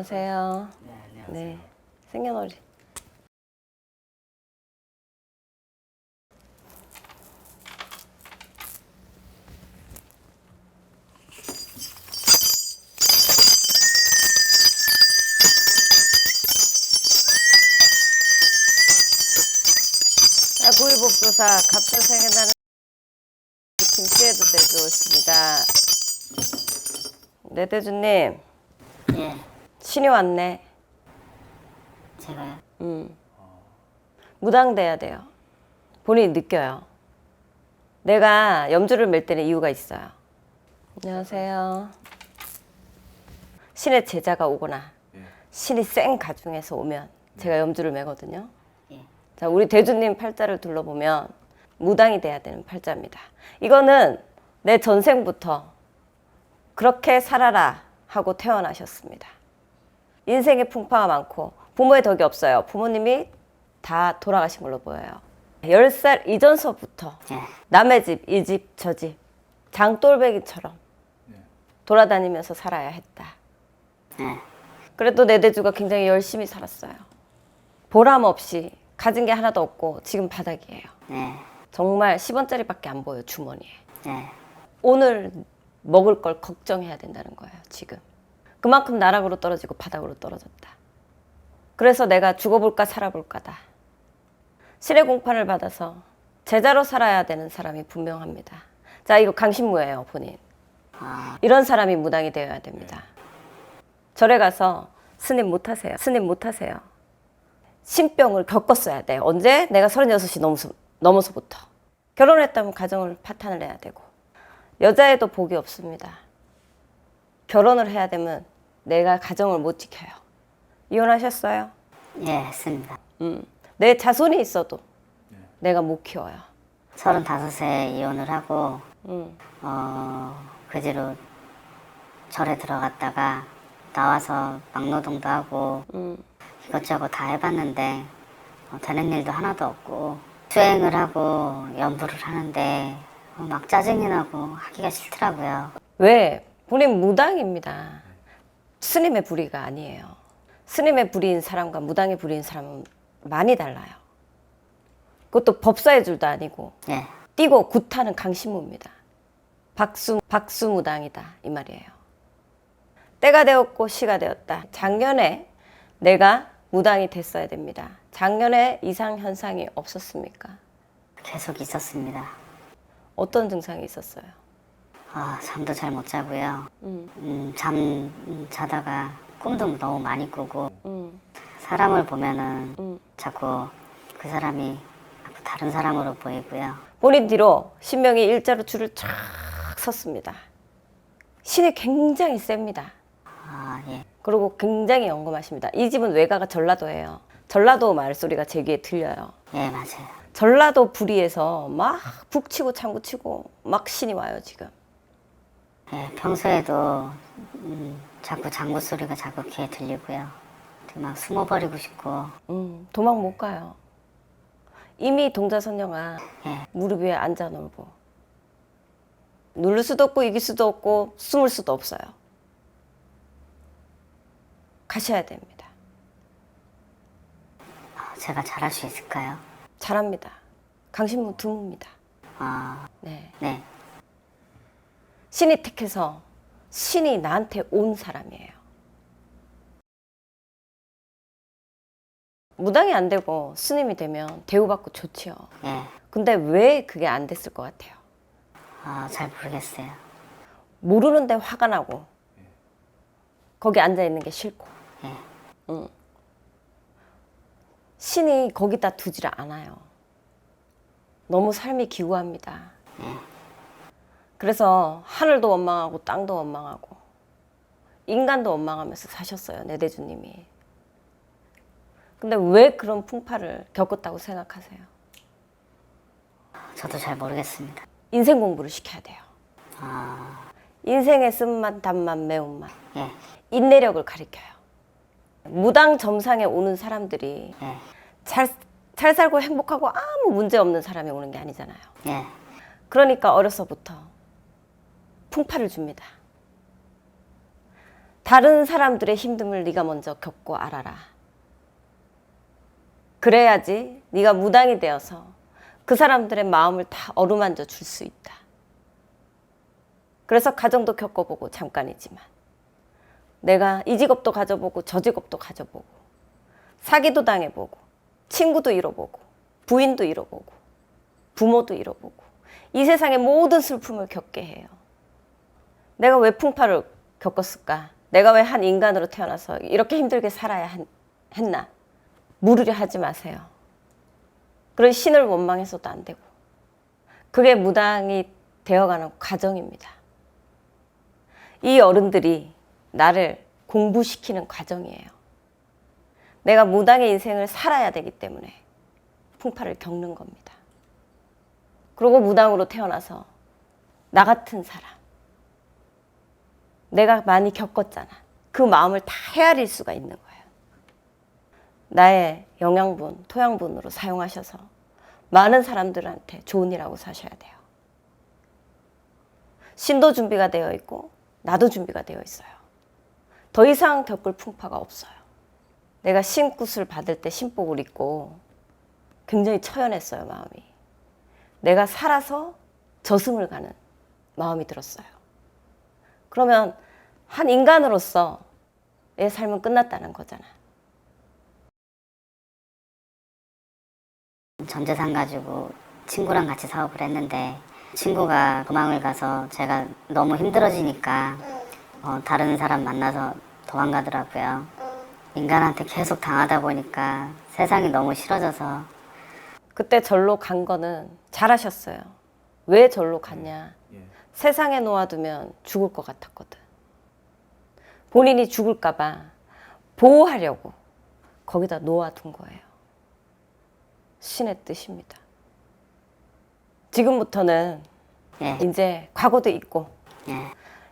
안녕하세요. 네, 안녕하세요. 네. 생년월일. 아, 구일복조사 갑자생에 나는 김씨에도 내주었습니다. 네, 대주님. 예, 신이 왔네. 제가요. 음. 무당돼야 돼요. 본인이 느껴요. 내가 염주를 맬 때는 이유가 있어요. 안녕하세요. 신의 제자가 오거나 신이 센 가중에서 오면 제가 염주를 매거든요. 예, 자, 우리 대주님 팔자를 둘러보면 무당이 돼야 되는 팔자입니다. 이거는 내 전생부터 그렇게 살아라 하고 태어나셨습니다. 인생의 풍파가 많고 부모의 덕이 없어요. 부모님이 다 돌아가신 걸로 보여요. 10살 이전서부터 예, 남의 집, 이 집, 저 집, 장돌배기처럼 돌아다니면서 살아야 했다. 예, 그래도 내 대주가 굉장히 열심히 살았어요. 보람 없이 가진 게 하나도 없고 지금 바닥이에요. 예, 정말 10원짜리밖에 안 보여 주머니에. 예, 오늘 먹을 걸 걱정해야 된다는 거예요, 지금. 그만큼 나락으로 떨어지고 바닥으로 떨어졌다. 그래서 내가 죽어볼까 살아볼까다. 신의 공판을 받아서 제자로 살아야 되는 사람이 분명합니다. 자, 이거 강신무예요, 본인. 아, 이런 사람이 무당이 되어야 됩니다. 절에 가서 스님 못하세요. 스님 못하세요. 신병을 겪었어야 돼. 언제? 내가 36이 넘어서, 넘어서부터. 결혼했다면 가정을 파탄을 해야 되고. 여자애도 복이 없습니다. 결혼을 해야 되면 내가 가정을 못 지켜요. 이혼하셨어요? 예, 했습니다. 음. 내 자손이 있어도 내가 못 키워요. 서른다섯에 이혼을 하고, 음. 어, 그 뒤로 절에 들어갔다가 나와서 막노동도 하고 음. 이것저것 다 해봤는데 어, 되는 일도 하나도 없고 수행을 하고 연부를 하는데 어, 막 짜증이 나고 하기가 싫더라고요. 왜? 본인 무당입니다. 스님의 불의가 아니에요. 스님의 불의인 사람과 무당의 불의인 사람은 많이 달라요. 그것도 법사의 줄도 아니고 예, 뛰고 굿하는 강신무입니다. 박수 박수무당이다 이 말이에요. 때가 되었고 시가 되었다. 작년에 내가 무당이 됐어야 됩니다. 작년에 이상 현상이 없었습니까? 계속 있었습니다. 어떤 증상이 있었어요? 아, 잠도 잘 못 자고요. 음, 음, 잠 음, 자다가 꿈도 너무 많이 꾸고 음, 사람을 보면은 음. 자꾸 그 사람이 자꾸 다른 사람으로 보이고요. 본인 뒤로 신명이 일자로 줄을 쫙 섰습니다. 신이 굉장히 셉니다. 아, 예. 그리고 굉장히 영검하십니다. 이 집은 외가가 전라도예요. 전라도 말소리가 제 귀에 들려요. 예, 맞아요. 전라도 불이에서 막 북치고 장구치고 막 신이 와요 지금. 예, 평소에도 음, 자꾸 장구 소리가 자꾸 귀에 들리고요. 막 숨어버리고 싶고, 음, 도망 못 가요. 이미 동자선녀가 예, 무릎 위에 앉아 놀고 누를 수도 없고 이길 수도 없고 숨을 수도 없어요. 가셔야 됩니다. 아, 제가 잘할 수 있을까요? 잘합니다. 강신무 드뭅니다. 아, 네. 네, 신이 택해서 신이 나한테 온 사람이에요. 무당이 안 되고 스님이 되면 대우받고 좋지요. 예. 근데 왜 그게 안 됐을 것 같아요? 아, 잘 모르겠어요. 모르는데 화가 나고 거기 앉아 있는 게 싫고 예, 응. 신이 거기다 두지를 않아요. 너무 삶이 기구합니다. 그래서 하늘도 원망하고 땅도 원망하고 인간도 원망하면서 사셨어요. 내 대주님이. 근데 왜 그런 풍파를 겪었다고 생각하세요? 저도 잘 모르겠습니다. 인생 공부를 시켜야 돼요. 아, 인생의 쓴맛, 단맛, 매운맛. 예, 인내력을 가리켜요. 무당 점상에 오는 사람들이 예, 잘, 잘 살고 행복하고 아무 문제 없는 사람이 오는 게 아니잖아요. 예, 그러니까 어려서부터 풍파를 줍니다. 다른 사람들의 힘듦을 네가 먼저 겪고 알아라. 그래야지 네가 무당이 되어서 그 사람들의 마음을 다 어루만져 줄 수 있다. 그래서 가정도 겪어보고 잠깐이지만 내가 이 직업도 가져보고 저 직업도 가져보고 사기도 당해보고 친구도 잃어보고 부인도 잃어보고 부모도 잃어보고 이 세상의 모든 슬픔을 겪게 해요. 내가 왜 풍파를 겪었을까? 내가 왜 한 인간으로 태어나서 이렇게 힘들게 살아야 한- 했나? 물으려 하지 마세요. 그런 신을 원망해서도 안 되고. 그게 무당이 되어가는 과정입니다. 이 어른들이 나를 공부시키는 과정이에요. 내가 무당의 인생을 살아야 되기 때문에 풍파를 겪는 겁니다. 그리고 무당으로 태어나서 나 같은 사람, 내가 많이 겪었잖아. 그 마음을 다 헤아릴 수가 있는 거예요. 나의 영양분, 토양분으로 사용하셔서 많은 사람들한테 좋은 일하고 사셔야 돼요. 신도 준비가 되어 있고 나도 준비가 되어 있어요. 더 이상 겪을 풍파가 없어요. 내가 신굿을 받을 때 신복을 입고 굉장히 처연했어요, 마음이. 내가 살아서 저승을 가는 마음이 들었어요. 그러면 한 인간으로서 내 삶은 끝났다는 거잖아. 전 재산 가지고 친구랑 같이 사업을 했는데 친구가 도망을 가서 제가 너무 힘들어지니까 어, 다른 사람 만나서 도망가더라고요. 인간한테 계속 당하다 보니까 세상이 너무 싫어져서 그때 절로 간 거는 잘하셨어요. 왜 절로 갔냐? 예. 세상에 놓아두면 죽을 것 같았거든. 본인이 죽을까봐 보호하려고 거기다 놓아둔 거예요. 신의 뜻입니다. 지금부터는 예, 이제 과거도 있고 예,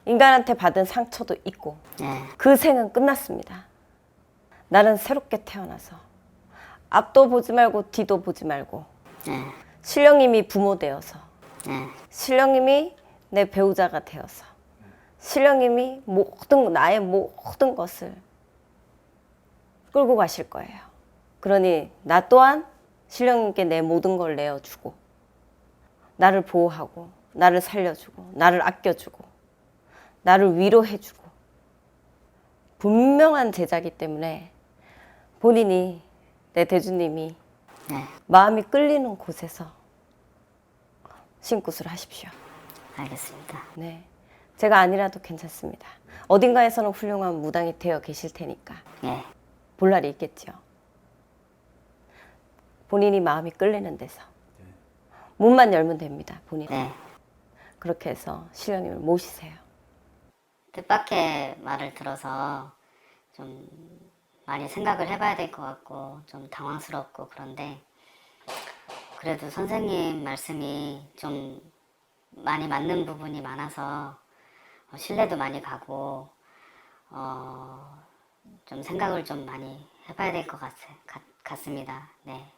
인간한테 받은 상처도 있고 예, 그 생은 끝났습니다. 나는 새롭게 태어나서 앞도 보지 말고 뒤도 보지 말고 예, 신령님이 부모 되어서 예, 신령님이 내 배우자가 되어서 신령님이 모든 나의 모든 것을 끌고 가실 거예요. 그러니 나 또한 신령님께 내 모든 걸 내어주고 나를 보호하고 나를 살려주고 나를 아껴주고 나를 위로해주고 분명한 제자기 때문에 본인이 내 대주님이 예, 마음이 끌리는 곳에서 신굿을 하십시오. 알겠습니다. 네. 제가 아니라도 괜찮습니다. 어딘가에서는 훌륭한 무당이 되어 계실 테니까 예, 볼 날이 있겠죠. 본인이 마음이 끌리는 데서 문만 열면 됩니다. 본인. 네. 그렇게 해서 신령님을 모시세요. 뜻밖의 말을 들어서 좀 많이 생각을 해봐야 될 것 같고 좀 당황스럽고 그런데 그래도 선생님 말씀이 좀 많이 맞는 부분이 많아서 어, 신뢰도 많이 가고 어, 좀 생각을 좀 많이 해봐야 될 것 같습니다. 네.